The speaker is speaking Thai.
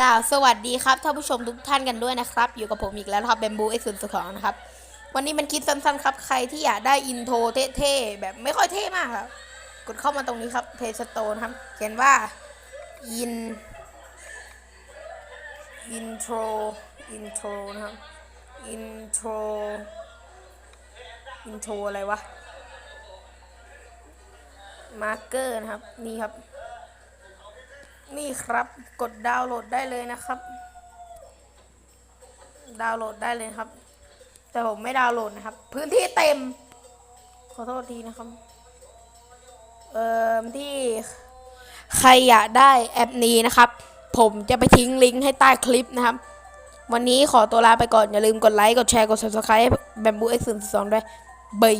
กล่าวสวัสดีครับท่านผู้ชมทุกท่านกันด้วยนะครับ อยู่กับผมอีกแล้วนะครับแบมบูเอ็กซ์ศูนย์สองนะครับ วันนี้มันคิดสั้นๆครับ ใครที่อยากได้อินโทรเท่ๆแบบไม่ค่อยเท่มากครับ กดเข้ามาตรงนี้ครับเพจสโตนครับ เขียนว่าอินอินโทรอินโทรนะครับอินโทรอินโทรอะไรวะมาร์เกอร์นะครับ นี่ครับ นี่ครับ กดดาวน์โหลดได้เลยนะครับ ดาวน์โหลดได้เลยครับ แต่ผมไม่ดาวน์โหลดนะครับ พื้นที่เต็ม ขอโทษทีนะครับ เอ่อที่ใครอยากได้แอปนี้นะครับ ผมจะไปทิ้งลิงก์ให้ใต้คลิปนะครับ วันนี้ขอตัวลาไปก่อน อย่าลืมกดไลค์ กดแชร์ กด subscribe แบมบูเอ็กซ์สองด้วยบาย